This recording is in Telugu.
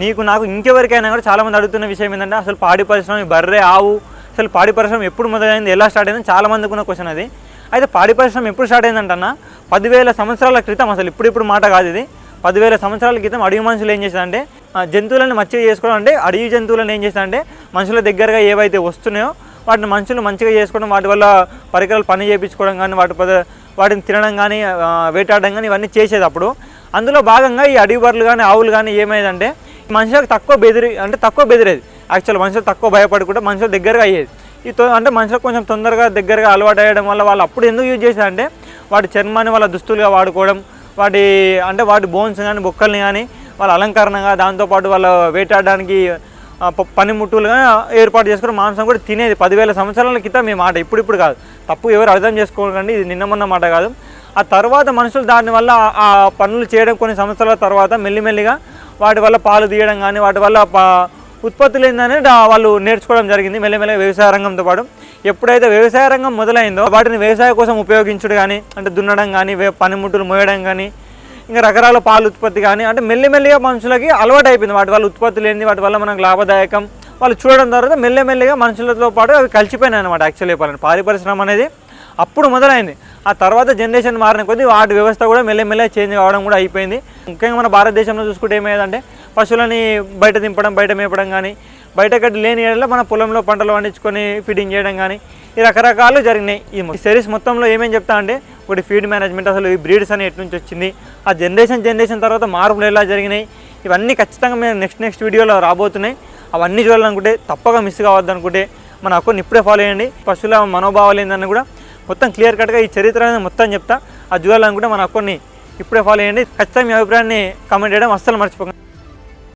నీకు నాకు ఇంకెవరికైనా కూడా చాలామంది అడుగుతున్న విషయం ఏంటంటే అసలు పాడి పరిశ్రమ బర్రే బర్రె ఆవు అసలు పాడి పరిశ్రమ ఎప్పుడు మొదలైంది ఎలా స్టార్ట్ అయింది చాలా మందికి ఉన్న క్వశ్చన్ అది. అయితే పాడి పరిశ్రమ ఎప్పుడు స్టార్ట్ అయిందంటన్నా పదివేల సంవత్సరాల క్రితం అసలు ఇప్పుడు ఇప్పుడు మాట కాదు ఇది. పదివేల సంవత్సరాల క్రితం అడవి మనుషులు ఏం చేశారంటే జంతువులను మచ్చిగా చేసుకోవడం అంటే అడవి జంతువులను ఏం చేశారంటే మనుషుల దగ్గరగా ఏవైతే వస్తున్నాయో వాటిని మనుషులు మంచిగా చేసుకోవడం వాటి వల్ల పరికరాలు పని చేయించుకోవడం కానీ వాటి పద వాటిని తినడం కానీ వేటాడడం కానీ ఇవన్నీ చేసేది అప్పుడు. అందులో భాగంగా ఈ అడవి బర్రెలు కానీ ఆవులు కానీ ఏమైందంటే మనుషులకు తక్కువ బెదిరి అంటే తక్కువ బెదిరేది. యాక్చువల్ మనుషులు తక్కువ భయపడకుండా మనుషుల దగ్గరగా అయ్యేది. ఈ అంటే మనుషులకు కొంచెం తొందరగా దగ్గరగా అలవాటు అయ్యడం వల్ల వాళ్ళు అప్పుడు ఎందుకు యూజ్ చేశారంటే వాటి చర్మాన్ని వాళ్ళ దుస్తులుగా వాడుకోవడం వాటి అంటే వాటి బోన్స్ కానీ బొక్కల్ని కానీ వాళ్ళ అలంకరణగా దాంతోపాటు వాళ్ళ వేటాడడానికి పనిముట్టులుగా ఏర్పాటు చేసుకుని మాంసం కూడా తినేది. పదివేల సంవత్సరాల క్రితం మీ మాట. ఇప్పుడు ఇప్పుడు కాదు. తప్పు ఎవరు అర్థం చేసుకోకండి. ఇది నిన్న మొన్న మాట కాదు. ఆ తర్వాత మనుషులు దాని వల్ల ఆ- ఆ పనులు చేయడం కొన్ని సంవత్సరాల తర్వాత మెల్లిమెల్లిగా వాటి వల్ల పాలు తీయడం కానీ వాటి వల్ల ఉత్పత్తులు ఏందని వాళ్ళు నేర్చుకోవడం జరిగింది మెల్లమెల్లగా వ్యవసాయ రంగంతో పాటు. ఎప్పుడైతే వ్యవసాయ రంగం మొదలైందో వాటిని వ్యవసాయ కోసం ఉపయోగించడం కానీ అంటే దున్నడం కానీ వే- పనిముట్టులు మోయడం కానీ ఇంకా రకరకాల పాలు ఉత్పత్తి కానీ అంటే మెల్లిమెల్లిగా మనుషులకి అలవాటు అయిపోయింది. వాటి వల్ల ఉత్పత్తులు ఏంది వాటి వల్ల మనకు లాభదాయకం. వాళ్ళు చూడడం తర్వాత మెల్లమెల్లిగా మనుషులతో పాటు అవి కలిసిపోయినాయి అనమాట యాక్చువల్లీ చెప్పాలంటే. పాడి పరిశ్రమ అనేది అప్పుడు మొదలైంది. ఆ తర్వాత జనరేషన్ మారిన కొద్దీ వాటి వ్యవస్థ కూడా మెల్లమెల్లగా చేంజ్ కావడం కూడా అయిపోయింది. ముఖ్యంగా మన భారతదేశంలో చూసుకుంటే ఏమైందంటే పశువులని బయట దింపడం బయట మేపడం కానీ బయట గడ్డి లేని ఏళ్ళలో మన పొలంలో పంటలు పండించుకొని ఫీడింగ్ చేయడం కానీ ఈ రకరకాలు జరిగినాయి ఈ సిరీస్ మొత్తంలో ఏమేం చెప్తా అంటే ఒకటి ఫీడ్ మేనేజ్మెంట్ అసలు ఈ బ్రీడ్స్ అని ఎటు నుంచి వచ్చింది ఆ జనరేషన్ జనరేషన్ తర్వాత మార్పులు ఎలా జరిగినాయి ఇవన్నీ ఖచ్చితంగా మేము నెక్స్ట్ నెక్స్ట్ వీడియోలో రాబోతున్నాయి. అవన్నీ చూడాలనుకుంటే తప్పగా మిస్ కావద్దు అనుకుంటే మన అకౌంట్ ఇప్పుడే ఫాలో చేయండి. పశువుల మనోభావాలు ఏందని కూడా మొత్తం క్లియర్ కట్గా ఈ చరిత్ర అనేది మొత్తం చెప్తా. అది చూడాలనుకుంటే మన అకౌంట్ని ఇప్పుడే ఫాలో చేయండి. ఖచ్చితంగా మీ అభిప్రాయాన్ని కామెంట్ చేయడం అస్సలు మర్చిపోకండి.